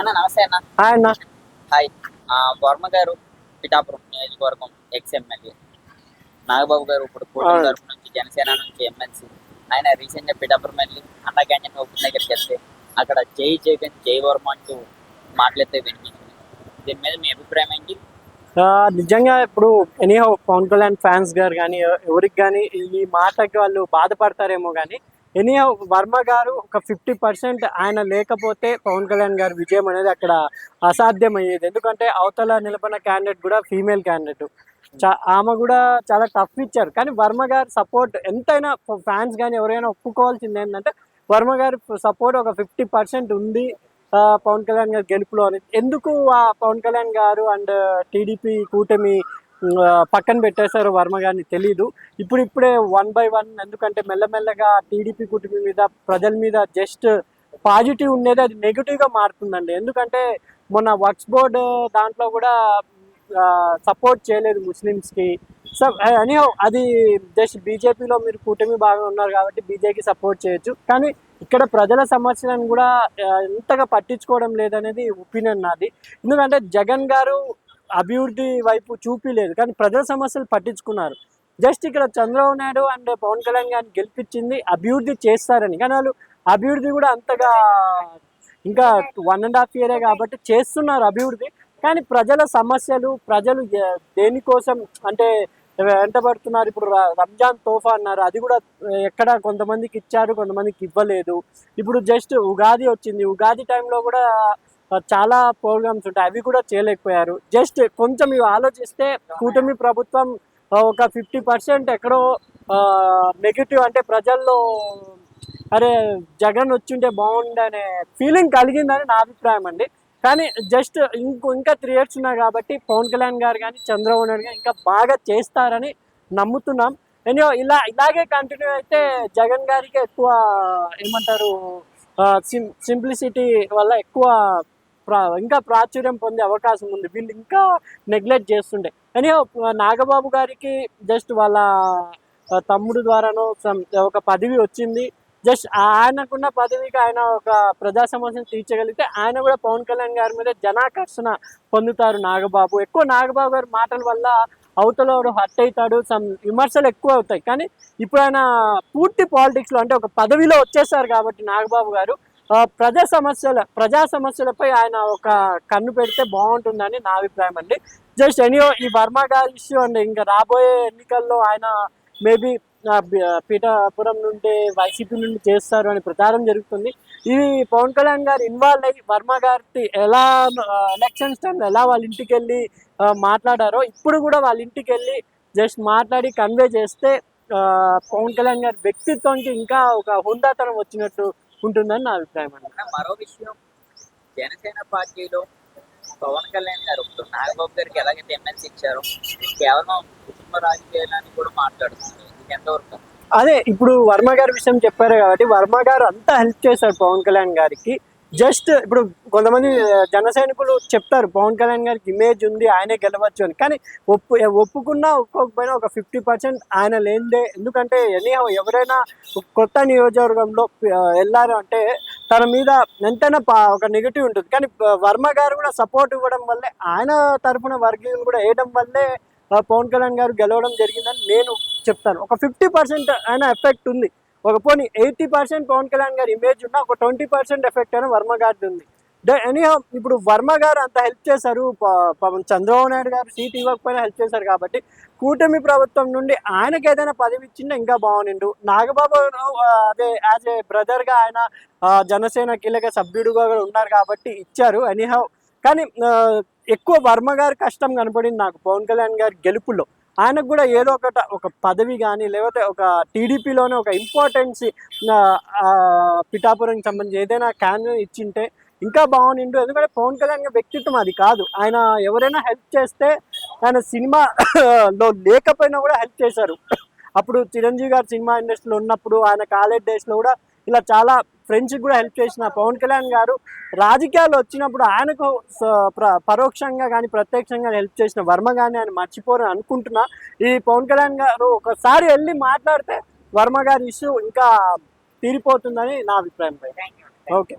అన్న నమస్తే అన్న. హాయ్ అన్న. హాయ్. వర్మ గారు పిఠాపురం నియోజకవర్గం ఎక్స్ ఎమ్మెల్యే. నాగబాబు గారు ఇప్పుడు కూటమి. తరపు నుంచి జనసేన నుంచి ఎమ్మెల్సీ. ఆయన రీసెంట్గా పిఠాపురం వెళ్ళి అన్నా క్యాంటీన్ ఓపెన్ దగ్గరికి వెళ్తే అక్కడ జై జగన్ జై వర్మ అంటూ మాట్లాడితే వినిపించింది. దీని మీద మీ అభిప్రాయం ఏంటి? నిజంగా ఇప్పుడు ఎనీహౌ పవన్ కళ్యాణ్ ఫ్యాన్స్ గారు కానీ ఎవరికి కానీ ఈ మాటకి వాళ్ళు బాధపడతారేమో కానీ ఎనీ వర్మ గారు ఒక ఫిఫ్టీ పర్సెంట్ ఆయన లేకపోతే పవన్ కళ్యాణ్ గారి విజయం అనేది అక్కడ అసాధ్యం అయ్యేది ఎందుకంటే అవతల నిలబడిన క్యాండిడేట్ కూడా ఫీమేల్ క్యాండిడేట్ చా ఆమె కూడా చాలా టఫ్ ఇచ్చారు. కానీ వర్మ గారు సపోర్ట్ ఎంతైనా ఫ్యాన్స్ కానీ ఎవరైనా ఒప్పుకోవాల్సింది ఏంటంటే వర్మ గారి సపోర్ట్ ఒక ఫిఫ్టీ పర్సెంట్ ఉంది పవన్ కళ్యాణ్ గారి గెలుపులో అని. ఎందుకు ఆ పవన్ కళ్యాణ్ గారు అండ్ టీడీపీ కూటమి పక్కన పెట్టేశారు వర్మ గారిని తెలీదు. ఇప్పుడు ఇప్పుడే వన్ బై వన్ ఎందుకంటే మెల్లమెల్లగా టీడీపీ కుటుంబం మీద ప్రజల మీద జస్ట్ పాజిటివ్ ఉండేది అది నెగిటివ్గా మారుతుందండి. ఎందుకంటే మొన్న వర్క్స్ బోర్డ్ దాంట్లో కూడా సపోర్ట్ చేయలేదు ముస్లిమ్స్కి. సో అని అది జస్ట్ బీజేపీలో మీరు కూటమి బాగా ఉన్నారు కాబట్టి బీజేపీకి సపోర్ట్ చేయొచ్చు. కానీ ఇక్కడ ప్రజల సమస్యలను కూడా ఎంతగా పట్టించుకోవడం లేదనేది ఒపీనియన్ నాది. ఎందుకంటే జగన్ గారు అభివృద్ధి వైపు చూపిలేదు. కానీ ప్రజల సమస్యలు పట్టించుకున్నారు. జస్ట్ ఇక్కడ చంద్రబాబు నాయుడు అండ్ పవన్ కళ్యాణ్ గారిని గెలిపించింది అభివృద్ధి చేస్తారని. కానీ వాళ్ళు అభివృద్ధి కూడా అంతగా ఇంకా వన్ అండ్ హాఫ్ ఇయరే కాబట్టి చేస్తున్నారు అభివృద్ధి. కానీ ప్రజల సమస్యలు ప్రజలు దేనికోసం అంటే వెంటబడుతున్నారు. ఇప్పుడు రంజాన్ తోఫా అన్నారు. అది కూడా ఎక్కడ కొంతమందికి ఇచ్చారు కొంతమందికి ఇవ్వలేదు. ఇప్పుడు జస్ట్ ఉగాది వచ్చింది. ఉగాది టైంలో కూడా చాలా ప్రోగ్రామ్స్ ఉంటాయి. అవి కూడా చేయలేకపోయారు. జస్ట్ కొంచెం ఇవి ఆలోచిస్తే కూటమి ప్రభుత్వం ఒక ఫిఫ్టీ పర్సెంట్ ఎక్కడో నెగిటివ్ అంటే ప్రజల్లో అరే జగన్ వచ్చింటే బాగుండనే ఫీలింగ్ కలిగిందని నా అభిప్రాయం అండి. కానీ జస్ట్ ఇంకో ఇంకా త్రీ ఇయర్స్ ఉన్నాయి కాబట్టి పవన్ కళ్యాణ్ గారు కానీ చంద్రబాబు నాయుడు కానీ ఇంకా బాగా చేస్తారని నమ్ముతున్నాం. ఎనియో ఇలా ఇలాగే కంటిన్యూ అయితే జగన్ గారికి ఎక్కువ ఏమంటారు సిం సింప్లిసిటీ వల్ల ఎక్కువ ఇంకా ప్రాచుర్యం పొందే అవకాశం ఉంది. వీళ్ళు ఇంకా నెగ్లెక్ట్ చేస్తుండే. కానీ నాగబాబు గారికి జస్ట్ వాళ్ళ తమ్ముడు ద్వారానో ఒక పదవి వచ్చింది. జస్ట్ ఆయనకున్న పదవికి ఆయన ఒక ప్రజా సమస్యను తీర్చగలిగితే ఆయన కూడా పవన్ కళ్యాణ్ గారి మీద జనాకర్షణ పొందుతారు నాగబాబు. ఎక్కువ నాగబాబు గారి మాటల వల్ల అవతల హర్ట్ అవుతాడు సమ్ విమర్శలు ఎక్కువ అవుతాయి. కానీ ఇప్పుడు ఆయన పూర్తి పాలిటిక్స్లో అంటే ఒక పదవిలో వచ్చేసారు కాబట్టి నాగబాబు గారు. ప్రజా సమస్యల ప్రజా సమస్యలపై ఆయన ఒక కన్ను పెడితే బాగుంటుందని నా అభిప్రాయం అండి. జస్ట్ ఎనియో ఈ వర్మ గారి ఇష్యూ అండి ఇంకా రాబోయే ఎన్నికల్లో ఆయన మేబీ పీఠాపురం నుండి వైసీపీ నుండి చేస్తారు అని ప్రచారం జరుగుతుంది. ఇది పవన్ కళ్యాణ్ గారు ఇన్వాల్వ్ అయ్యి వర్మ గారి ఎలా ఎలక్షన్స్ టైంలో ఎలా వాళ్ళ ఇంటికి వెళ్ళి మాట్లాడారో ఇప్పుడు కూడా వాళ్ళ ఇంటికి వెళ్ళి జస్ట్ మాట్లాడి కన్వే చేస్తే పవన్ కళ్యాణ్ గారి వ్యక్తిత్వానికి ఇంకా ఒక హుందాతనం వచ్చినట్టు ఉంటుందని నా అభిప్రాయం అండి. మరో విషయం జనసేన పార్టీలో పవన్ కళ్యాణ్ గారు నాగబాబు గారికి ఎలాగైతే ఎమ్మెల్సీ ఇచ్చారో కేవలం కుటుంబ రాజకీయాలని కూడా మాట్లాడుతున్నారు. ఇది ఎంతవరకు? అదే ఇప్పుడు వర్మ గారి విషయం చెప్పారు కాబట్టి వర్మ గారు అంతా హెల్ప్ చేశారు పవన్ కళ్యాణ్ గారికి. జస్ట్ ఇప్పుడు కొంతమంది జన సైనికులు చెప్తారు పవన్ కళ్యాణ్ గారికి ఇమేజ్ ఉంది ఆయనే గెలవచ్చు అని. కానీ ఒప్పు ఒప్పుకున్నా ఒప్పుకోకపోయినా ఒక ఫిఫ్టీ పర్సెంట్ ఆయన లేనిదే. ఎందుకంటే ఎనీ ఎవరైనా కొత్త నియోజకవర్గంలో వెళ్ళారు అంటే తన మీద ఎంతైనా పా- ఒక నెగిటివ్ ఉంటుంది. కానీ వర్మ గారు కూడా సపోర్ట్ ఇవ్వడం వల్లే ఆయన తరఫున వర్గీయులు కూడా వేయడం వల్లే పవన్ కళ్యాణ్ గారు గెలవడం జరిగిందని నేను చెప్తాను. ఒక ఫిఫ్టీ పర్సెంట్ ఆయన ఎఫెక్ట్ ఉంది. ఒక పోనీ ఎయిటీ పర్సెంట్ పవన్ కళ్యాణ్ గారి ఇమేజ్ ఉన్న ఒక ట్వంటీ పర్సెంట్ ఎఫెక్ట్ అని వర్మ గారిది ఉంది. ఎనీ ఇప్పుడు వర్మ గారు అంత హెల్ప్ చేశారు ప- పవన్ చంద్రబాబు నాయుడు గారు సీట్ ఇవ్వకపోయినా హెల్ప్ చేశారు కాబట్టి కూటమి ప్రభుత్వం నుండి ఆయనకి ఏదైనా పదవి ఇచ్చిందా ఇంకా బాగునిండు నాగబాబు అదే యాజ్ ఏ బ్రదర్గా ఆయన జనసేన కీలక సభ్యుడుగా కూడా ఉన్నారు కాబట్టి ఇచ్చారు ఎనీహౌ కానీ ఎక్కువ వర్మ గారి కష్టం కనపడింది నాకు పవన్ కళ్యాణ్ గారి గెలుపులో. ఆయనకు కూడా ఏదో ఒకట ఒక పదవి కానీ లేకపోతే ఒక టీడీపీలోనే ఒక ఇంపార్టెన్స్ పిఠాపురంకి సంబంధించి ఏదైనా క్యాన్ ఇచ్చింటే ఇంకా బాగునిండు ఎందుకంటే పవన్ కళ్యాణ్ వ్యక్తిత్వం అది కాదు. ఆయన ఎవరైనా హెల్ప్ చేస్తే ఆయన సినిమాలో లేకపోయినా కూడా హెల్ప్ చేశారు. అప్పుడు చిరంజీవి గారు సినిమా ఇండస్ట్రీలో ఉన్నప్పుడు ఆయన కాలేజ్ డేస్లో కూడా ఇలా చాలా ఫ్రెండ్స్కి కూడా హెల్ప్ చేసిన పవన్ కళ్యాణ్ గారు రాజకీయాలు వచ్చినప్పుడు ఆయనకు పరోక్షంగా కానీ ప్రత్యక్షంగా హెల్ప్ చేసిన వర్మ కానీ ఆయన మర్చిపోరని అనుకుంటున్నా. ఈ పవన్ కళ్యాణ్ గారు ఒకసారి వెళ్ళి మాట్లాడితే వర్మ గారి ఇష్యూ ఇంకా తీరిపోతుందని నా అభిప్రాయం. Thank you okay.